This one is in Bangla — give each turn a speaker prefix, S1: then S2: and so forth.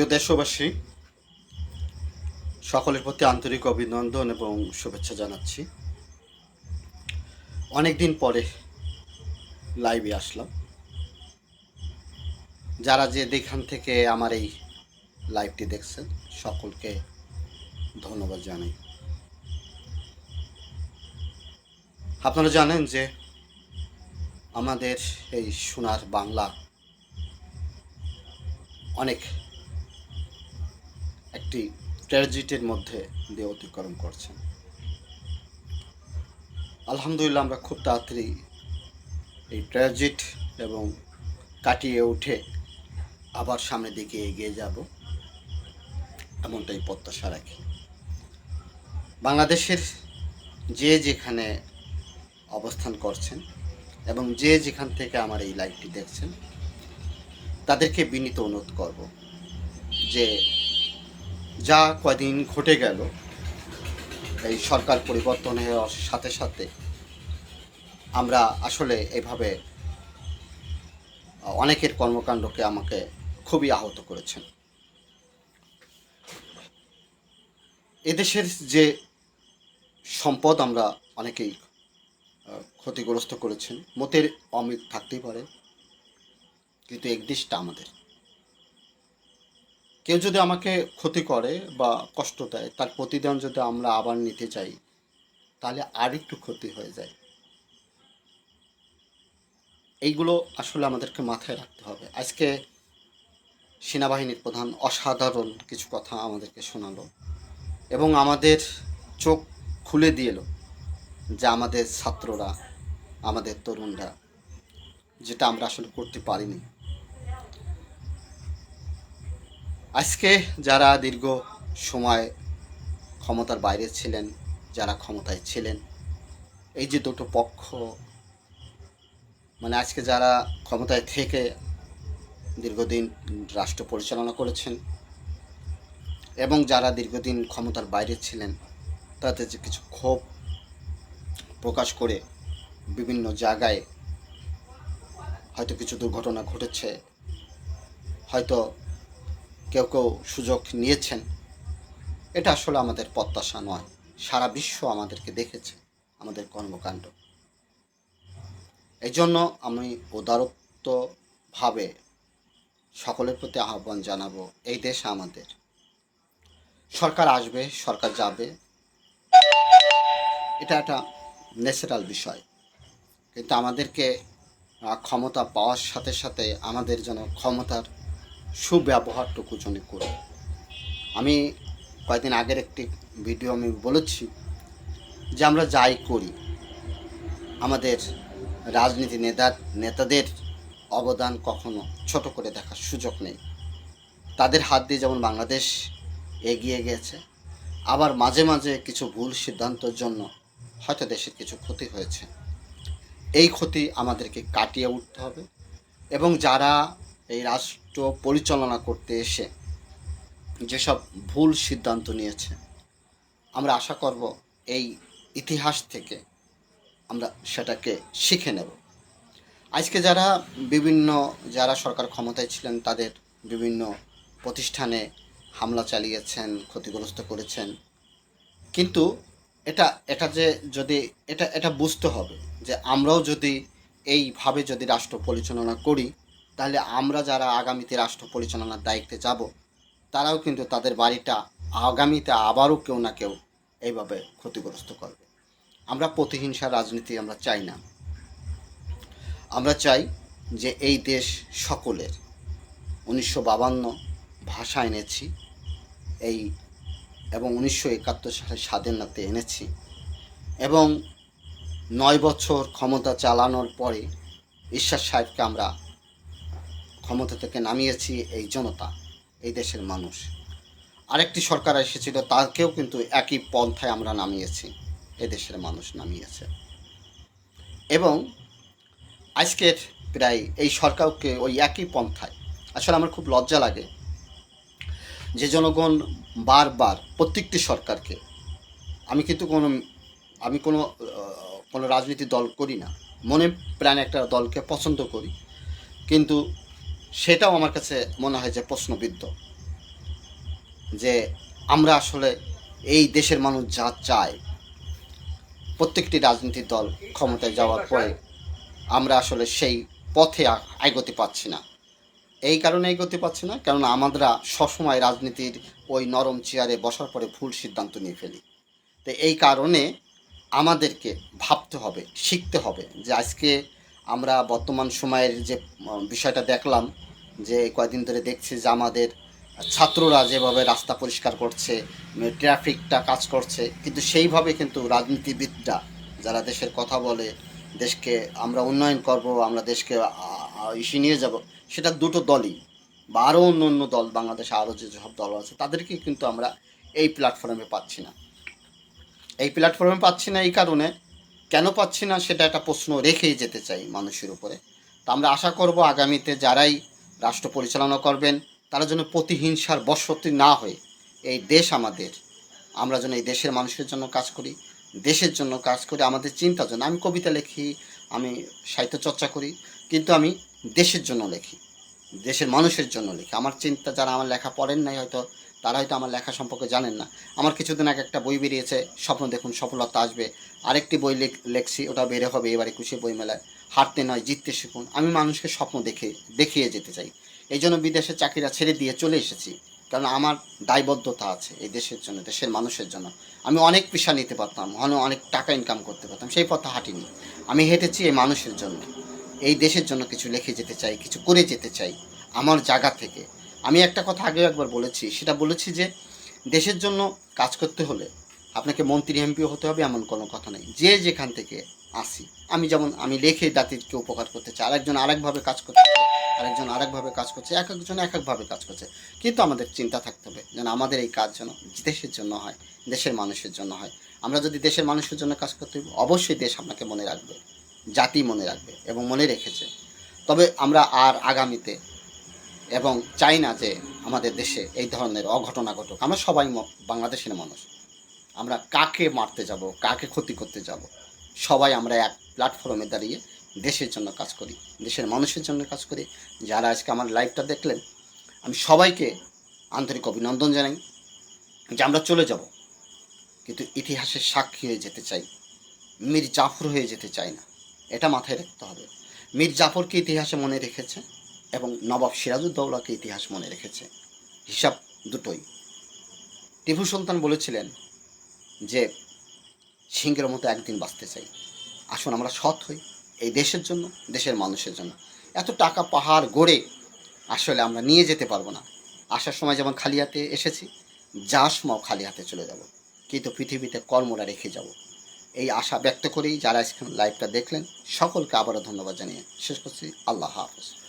S1: প্রিয় দেশবাসী, সকলের প্রতি আন্তরিক অভিনন্দন এবং শুভেচ্ছা জানাচ্ছি। অনেক দিন পরে লাইভে আসলাম। যারা যে যেখান থেকে আমার এই লাইভটি দেখছেন, সকলকে ধন্যবাদ জানাই। আপনারা জানেন যে আমাদের এই সোনার বাংলা অনেক একটি ট্র্যাজেডির মধ্যে দিয়ে অতিক্রম করছেন। আলহামদুলিল্লাহ আমরা খুব তাড়াতাড়ি এই ট্র্যাজিট এবং কাটিয়ে উঠে আবার সামনের দিকে এগিয়ে যাব। এমনটাই প্রত্যাশা রাখি। বাংলাদেশের যে যেখানে অবস্থান করছেন এবং যে যেখান থেকে আমার এই লাইভটি দেখছেন, তাদেরকে বিনীত অনুরোধ করব যে যা কয়দিন ঘটে গেল, এই সরকার পরিবর্তনের সাথে সাথে আমরা আসলে এভাবে অনেকের কর্মকাণ্ডকে আমাকে খুবই আহত করেছেন। এদেশের যে সম্পদ আমরা অনেকেই ক্ষতিগ্রস্ত করেছেন। মতের অমিত থাকতেই পারে, কিন্তু একদিশটা আমাদের। কেউ যদি আমাকে ক্ষতি করে বা কষ্ট দেয়, তার প্রতিদান যদি আমরা আবার নিতে চাই, তাহলে আর একটু ক্ষতি হয়ে যায়। এইগুলো আসলে আমাদেরকে মাথায় রাখতে হবে। আজকে সেনাবাহিনীর প্রধান অসাধারণ কিছু কথা আমাদেরকে শোনালো এবং আমাদের চোখ খুলে দিল যে আমাদের ছাত্ররা, আমাদের তরুণরা, যেটা আমরা আসলে করতে পারিনি। আজকে যারা দীর্ঘ সময় ক্ষমতার বাইরে ছিলেন, যারা ক্ষমতায় ছিলেন, এই যে দুটো পক্ষ মানে আজকে যারা ক্ষমতায় থেকে দীর্ঘদিন রাষ্ট্র পরিচালনা করেছেন এবং যারা দীর্ঘদিন ক্ষমতার বাইরে ছিলেন, তাতে যে কিছু ক্ষোভ প্রকাশ করে বিভিন্ন জায়গায় হয়তো কিছু দুর্ঘটনা ঘটেছে, হয়তো কেউ কেউ সুযোগ নিয়েছেন। এটা আসলে আমাদের প্রত্যাশা নয়। সারা বিশ্ব আমাদেরকে দেখেছে, আমাদের কর্মকাণ্ড। এই জন্য আমি উদারত্বভাবে সকলের প্রতি আহ্বান জানাব, এই দেশ আমাদের। সরকার আসবে, সরকার যাবে। এটা একটা ন্যাচারাল বিষয়। কিন্তু আমাদেরকে ক্ষমতা পাওয়ার সাথে সাথে আমাদের যেন ক্ষমতার সুব্যবহারটুকু যেন করি আমি কয়েকদিন আগের একটি ভিডিও আমি বলেছি যে আমরা যাই করি, আমাদের রাজনীতি নেতার নেতাদের অবদান কখনো ছোট করে দেখার সুযোগ নেই। তাদের হাত দিয়ে যেমন বাংলাদেশ এগিয়ে গেছে, আবার মাঝে মাঝে কিছু ভুল সিদ্ধান্তের জন্য হয়তো দেশের কিছু ক্ষতি হয়েছে। এই ক্ষতি আমাদেরকে কাটিয়ে উঠতে হবে এবং যারা এই রাষ্ট্র পরিচালনা করতে এসে যেসব ভুল সিদ্ধান্ত নিয়েছে, আমরা আশা করব এই ইতিহাস থেকে আমরা সেটাকে শিখে নেব। আজকে যারা বিভিন্ন, যারা সরকার ক্ষমতায় ছিলেন, তাদের বিভিন্ন প্রতিষ্ঠানে হামলা চালিয়েছেন, ক্ষতিগ্রস্ত করেছেন। কিন্তু এটা এটা যে যদি, এটা এটা বুঝতে হবে যে আমরাও যদি এইভাবে যদি রাষ্ট্র পরিচালনা করি তাহলে আমরা যারা আগামীতে রাষ্ট্র পরিচালনার দায়িত্বে যাব, তারাও কিন্তু তাদের বাড়িটা আগামীতে আবারও কেউ না কেউ এইভাবে ক্ষতিগ্রস্ত করবে। আমরা প্রতিহিংসার রাজনীতি আমরা চাই না। আমরা চাই যে এই দেশ সকলের, উনিশশো বাবান্ন ভাষা এনেছি, এই এবং উনিশশো একাত্তর সালে স্বাধীনতা এনেছি এবং নয় বছর ক্ষমতা চালানোর পরে ঈশ্বর সাহেবকে আমরা ক্ষমতা থেকে নামিয়েছি এই জনতা, এই দেশের মানুষ। আরেকটি সরকার এসেছিল, তাকেও কিন্তু একই পন্থায় আমরা নামিয়েছি, এ দেশের মানুষ নামিয়েছে। এবং আজকের প্রায় এই সরকারকে ওই একই পন্থায়, আসলে আমার খুব লজ্জা লাগে যে জনগণ বারবার প্রত্যেকটি সরকারকে, আমি কিন্তু কোনো, আমি কোনো কোনো রাজনীতি দল করি না, মনে প্রাণে একটা দলকে পছন্দ করি, কিন্তু সেটাও আমার কাছে মনে হয় যে প্রশ্নবিদ্ধ। যে আমরা আসলে এই দেশের মানুষ যা চায়, প্রত্যেকটি রাজনৈতিক দল ক্ষমতায় যাওয়ার পরে আমরা আসলে সেই পথে এগোতে পারছি না। এই কারণে এগোতে পারছি না কারণ আমরা সবসময় রাজনীতির ওই নরম চেয়ারে বসার পরে ভুল সিদ্ধান্ত নিয়ে ফেলি। তো এই কারণে আমাদেরকে ভাবতে হবে, শিখতে হবে যে আজকে আমরা বর্তমান সময়ের যে বিষয়টা দেখলাম যে কয়েকদিন ধরে দেখছি যে আমাদের ছাত্ররা যেভাবে রাস্তা পরিষ্কার করছে ট্রাফিকটা কাজ করছে, কিন্তু সেইভাবে কিন্তু রাজনীতিবিদরা যারা দেশের কথা বলে, দেশকে আমরা উন্নয়ন করব, আমরা দেশকে ইসে নিয়ে যাব, সেটা দুটো দলই বা আরও অন্য অন্য দল, বাংলাদেশে আরও যে সব দল আছে, তাদেরকে কিন্তু আমরা এই প্ল্যাটফর্মে পাচ্ছি না। এই প্ল্যাটফর্মে পাচ্ছি না এই কারণে কেন পাচ্ছি না সেটা একটা প্রশ্ন রেখেই যেতে চাই মানুষের উপরে। তা আমরা আশা করব আগামীতে যারাই রাষ্ট্র পরিচালনা করবেন, তারা যেন প্রতিহিংসার বশবর্তী না হয়ে এই দেশ আমাদের, আমরা যেন এই দেশের মানুষের জন্য কাজ করি, দেশের জন্য কাজ করি, আমাদের চিন্তার জন্য আমি কবিতা লিখি, আমি সাহিত্য চর্চা করি, কিন্তু আমি দেশের জন্য লেখি, দেশের মানুষের জন্য লিখি। আমার চিন্তা যারা আমার লেখা পড়েন নাই হয়তো তারা হয়তো আমার লেখা সম্পর্কে জানেন না। আমার কিছুদিন আগে একটা বই বেরিয়েছে, স্বপ্ন দেখুন, সফলতা আসবে। আরেকটি বই লেখ- লেখছি ওটা বের হবে এবার একুশে বই মেলায় হারতে নয়, জিততে শিখুন। আমি মানুষকে স্বপ্ন দেখে, দেখিয়ে যেতে চাই। এই জন্য বিদেশে চাকরিরা ছেড়ে দিয়ে চলে এসেছি। কারণ আমার দায়বদ্ধতা আছে এই দেশের জন্য, দেশের মানুষের জন্য। আমি অনেক পেশা নিতে পারতাম অনেক টাকা ইনকাম করতে পারতাম, সেই পথে হাঁটিনি। আমি হেঁটেছি এই মানুষের জন্য। এই দেশের জন্য কিছু লিখে যেতে চাই, কিছু করে যেতে চাই, আমার জায়গা থেকে। আমি একটা কথা আগেও একবার বলেছি, সেটা বলেছি যে দেশের জন্য কাজ করতে হলে আপনাকে মন্ত্রী, এমপিও হতে হবে এমন কোনো কথা নেই। যে যেখান থেকে আসি, আমি যেমন, আমি লেখে জাতিকে উপকার করতে চাই, আরেকজন আরেকভাবে কাজ করতে আরেকজন আরেকভাবে কাজ করছে এক একজন এক একভাবে কাজ করছে। কিন্তু আমাদের চিন্তা থাকতে হবে যেন আমাদের এই কাজ যেন দেশের জন্য হয়, দেশের মানুষের জন্য হয়। আমরা যদি দেশের মানুষের জন্য কাজ করতে অবশ্যই দেশ আপনাকে মনে রাখবে, জাতি মনে রাখবে এবং মনে রেখেছে। তবে আমরা আর আগামীতে এবং চাই না যে আমাদের দেশে এই ধরনের অঘটনা ঘটুক। আমরা সবাই বাংলাদেশের মানুষ। আমরা কাকে মারতে যাব, কাকে ক্ষতি করতে যাব, সবাই আমরা এক প্ল্যাটফর্মে দাঁড়িয়ে দেশের জন্য কাজ করি, দেশের মানুষের জন্য কাজ করি। যারা আজকে আমার লাইভটা দেখলেন, আমি সবাইকে আন্তরিক অভিনন্দন জানাই যে আমরা চলে যাব। কিন্তু ইতিহাসের সাক্ষী হয়ে যেতে চাই, মীর জাফর হয়ে যেতে চাই না। এটা মাথায় রাখতে হবে। মীর জাফরকে ইতিহাসে মনে রেখেছে? এবং নবাব সিরাজউদ্দৌলাকে ইতিহাস মনে রেখেছে। হিসাব দুটোই। টিপু সুলতান বলেছিলেন যে, সিংহের মতো একদিন বাঁচতে চাই। আসুন আমরা সৎ হই এই দেশের জন্য, দেশের মানুষের জন্য। এত টাকা পাহাড় গড়ে আসলে আমরা নিয়ে যেতে পারব না। আসার সময় যেমন খালি হাতে এসেছি যাওয়ার সময় খালি হাতে চলে যাব। কিন্তু পৃথিবীতে কর্মরা রেখে যাব। এই আশা ব্যক্ত করেই যারা আজকে লাইভটা দেখলেন, সকলকে আবারও ধন্যবাদ জানিয়ে শেষ করছি। আল্লাহ হাফেজ।